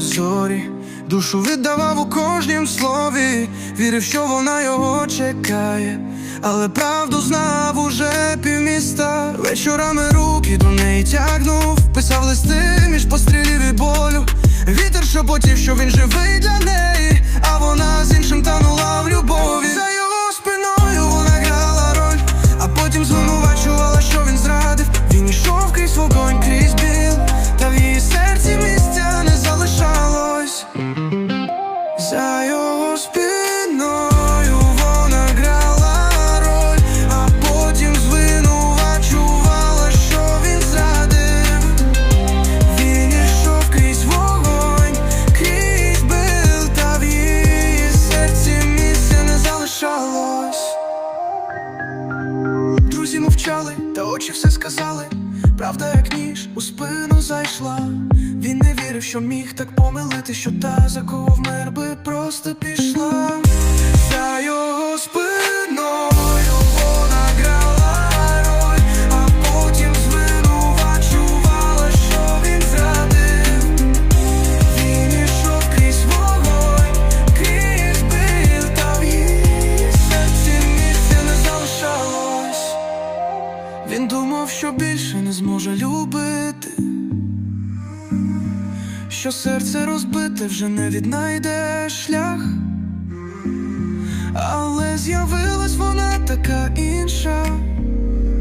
зорі, душу віддавав у кожнім слові, вірив, що вона його чекає, але правду знав уже півміста. Вечорами руки до неї тягнув, писав листи між пострілів і болю. Вітер шепотів, що він живий для неї, За його спиною вона грала роль, а потім звинувачувала, що він зрадив. Він ішов крізь вогонь, крізь бил, та в її не залишалось. Друзі мовчали, та очі все сказали. Правда, як ніж у спину зайшла. Що міг так помилити, що та, за кого вмер би, просто пішла. За його спиною. Він думав, що більше не зможе любити, що серце розбите вже не віднайде шлях, але з'явилась вона така інша,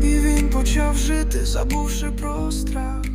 і він почав жити, забувши про страх.